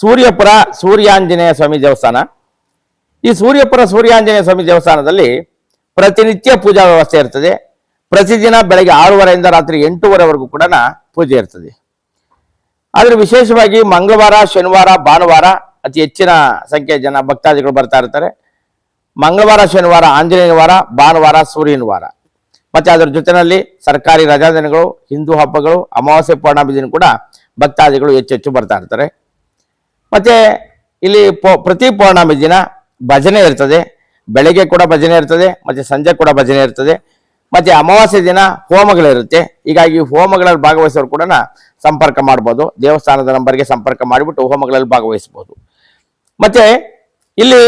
ಸೂರ್ಯಪುರ ಸೂರ್ಯಾಂಜನೇಯ ಸ್ವಾಮಿ ದೇವಸ್ಥಾನ. ಈ ಸೂರ್ಯಪುರ ಸೂರ್ಯಾಂಜನೇಯ ಸ್ವಾಮಿ ದೇವಸ್ಥಾನದಲ್ಲಿ ಪ್ರತಿನಿತ್ಯ ಪೂಜಾ ವ್ಯವಸ್ಥೆ ಇರ್ತದೆ. ಪ್ರತಿದಿನ ಬೆಳಗ್ಗೆ ಆರೂವರೆಯಿಂದ ರಾತ್ರಿ ಎಂಟೂವರೆವರೆಗೂ ಕೂಡ ಪೂಜೆ ಇರ್ತದೆ. ಆದರೆ ವಿಶೇಷವಾಗಿ ಮಂಗಳವಾರ, ಶನಿವಾರ, ಭಾನುವಾರ ಅತಿ ಹೆಚ್ಚಿನ ಸಂಖ್ಯೆಯ ಜನ ಭಕ್ತಾದಿಗಳು ಬರ್ತಾ ಇರ್ತಾರೆ. ಮಂಗಳವಾರ, ಶನಿವಾರ ಆಂಜನೇಯ ವಾರ, ಭಾನುವಾರ, ಸೂರ್ಯನ ವಾರ. ಮತ್ತೆ ಅದರ ಜೊತೆಯಲ್ಲಿ ಸರ್ಕಾರಿ ರಜಾದಿನಗಳು, ಹಿಂದೂ ಹಬ್ಬಗಳು, ಅಮಾವಾಸ್ಯೆ ಪೌರ್ಣಮಿ ದಿನ ಕೂಡ ಭಕ್ತಾದಿಗಳು ಹೆಚ್ಚು ಬರ್ತಾ ಇರ್ತಾರೆ. ಮತ್ತೆ ಇಲ್ಲಿ ಪ್ರತಿ ಪೌರ್ಣಮಿ ದಿನ ಭಜನೆ ಇರ್ತದೆ. ಬೆಳಗ್ಗೆ ಕೂಡ ಭಜನೆ ಇರ್ತದೆ, ಮತ್ತೆ ಸಂಜೆ ಕೂಡ ಭಜನೆ ಇರ್ತದೆ. ಮತ್ತೆ ಅಮಾವಾಸ್ಯೆ ದಿನ ಹೋಮಗಳಿರುತ್ತೆ. ಹೀಗಾಗಿ ಹೋಮಗಳಲ್ಲಿ ಭಾಗವಹಿಸೋರು ಕೂಡ ಸಂಪರ್ಕ ಮಾಡ್ಬೋದು. ದೇವಸ್ಥಾನದ ನಂಬರ್ಗೆ ಸಂಪರ್ಕ ಮಾಡಿಬಿಟ್ಟು ಹೋಮಗಳಲ್ಲಿ ಭಾಗವಹಿಸ್ಬೋದು. ಮತ್ತೆ ಇಲ್ಲಿ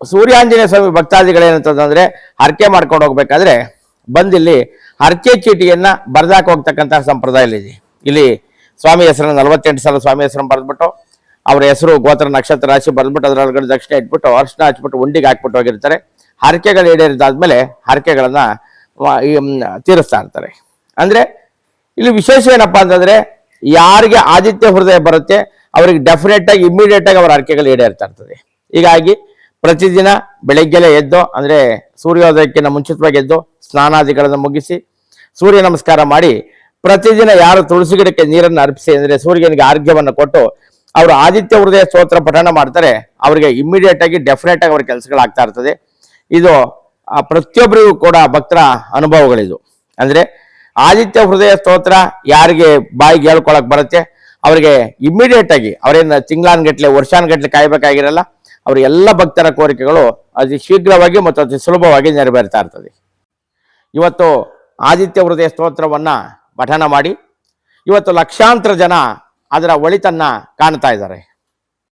ಸೂರ್ಯಾಂಜನೇಯ ಸ್ವಾಮಿ ಭಕ್ತಾದಿಗಳೇನಂತಂದ್ರೆ ಹರಕೆ ಮಾಡ್ಕೊಂಡು ಹೋಗ್ಬೇಕಾದ್ರೆ ಬಂದಿಲ್ಲಿ ಹರಕೆ ಚೀಟಿಯನ್ನ ಬರ್ದಾಕ ಹೋಗ್ತಕ್ಕಂಥ ಸಂಪ್ರದಾಯ ಇಲ್ಲಿ ಇಲ್ಲಿ ಸ್ವಾಮಿ ಹೆಸರನ್ನ ನಲವತ್ತೆಂಟು ಸಲ ಸ್ವಾಮಿ ಹೆಸರನ್ನು ಬರೆದ್ಬಿಟ್ಟು ಅವ್ರ ಹೆಸರು ಗೋತ್ರ ನಕ್ಷತ್ರ ರಾಶಿ ಬಂದ್ಬಿಟ್ಟು ಅದರೊಳಗಡೆ ದಕ್ಷಿಣ ಇಟ್ಬಿಟ್ಟು ಅರ್ಶನ ಹಚ್ಬಿಟ್ಟು ಉಂಡಿಗೆ ಹಾಕ್ಬಿಟ್ಟು ಹೋಗಿರ್ತಾರೆ. ಹರಕೆಗಳು ಈಡೇರಿದಾದ್ಮೇಲೆ ಹರಕೆಗಳನ್ನ ತೀರಿಸ್ತಾ ಇರ್ತಾರೆ. ಅಂದ್ರೆ ಇಲ್ಲಿ ವಿಶೇಷ ಏನಪ್ಪಾ ಅಂತಂದ್ರೆ ಯಾರಿಗೆ ಆದಿತ್ಯ ಹೃದಯ ಬರುತ್ತೆ ಅವರಿಗೆ ಡೆಫಿನೆಟ್ ಆಗಿ ಇಮಿಡಿಯೇಟ್ ಆಗಿ ಅವರ ಹರಕೆಗಳು ಈಡೇರ್ತಾ ಇರ್ತದೆ. ಹೀಗಾಗಿ ಪ್ರತಿದಿನ ಬೆಳಗ್ಗೆಲೆ ಎದ್ದು, ಅಂದ್ರೆ ಸೂರ್ಯೋದಯಕ್ಕಿಂತ ಮುಂಚಿತವಾಗಿ ಎದ್ದು ಸ್ನಾನಾದಿಗಳನ್ನು ಮುಗಿಸಿ ಸೂರ್ಯ ನಮಸ್ಕಾರ ಮಾಡಿ ಪ್ರತಿದಿನ ಯಾರು ತುಳಸಿ ಗಿಡಕ್ಕೆ ನೀರನ್ನು ಅರ್ಪಿಸಿ ಅಂದ್ರೆ ಸೂರ್ಯನಿಗೆ ಆರೋಗ್ಯವನ್ನು ಕೊಟ್ಟು ಅವರು ಆದಿತ್ಯ ಹೃದಯ ಸ್ತೋತ್ರ ಪಠಣ ಮಾಡ್ತಾರೆ, ಅವರಿಗೆ ಇಮಿಡಿಯೇಟ್ ಆಗಿ ಡೆಫಿನೆಟ್ ಆಗಿ ಅವ್ರ ಕೆಲಸಗಳಾಗ್ತಾ ಇರ್ತದೆ. ಇದು ಪ್ರತಿಯೊಬ್ಬರಿಗೂ ಕೂಡ ಭಕ್ತರ ಅನುಭವಗಳಿದು. ಅಂದ್ರೆ, ಆದಿತ್ಯ ಹೃದಯ ಸ್ತೋತ್ರ ಯಾರಿಗೆ ಬಾಯಿಗೆ ಹೇಳ್ಕೊಳಕ್ ಬರುತ್ತೆ, ಅವರಿಗೆ ಇಮಿಡಿಯೇಟ್ ಆಗಿ, ಅವರೇನು ತಿಂಗಳಾನ್ಗಟ್ಲೆ, ವರ್ಷಾನ್ಗಟ್ಲೆ ಕಾಯ್ಬೇಕಾಗಿರಲ್ಲ, ಅವ್ರ ಎಲ್ಲ ಭಕ್ತರ ಕೋರಿಕೆಗಳು ಅತಿ ಶೀಘ್ರವಾಗಿ ಮತ್ತು ಅತಿ ಸುಲಭವಾಗಿ ನೆರವೇರ್ತಾ ಇರ್ತದೆ. ಇವತ್ತು ಆದಿತ್ಯ ಹೃದಯ ಸ್ತೋತ್ರವನ್ನ ಪಠಣ ಮಾಡಿ, ಇವತ್ತು ಲಕ್ಷಾಂತರ ಜನ ಅದರ ಒಳಿತನ್ನ ಕಾಣ್ತಾ ಇದ್ದಾರೆ.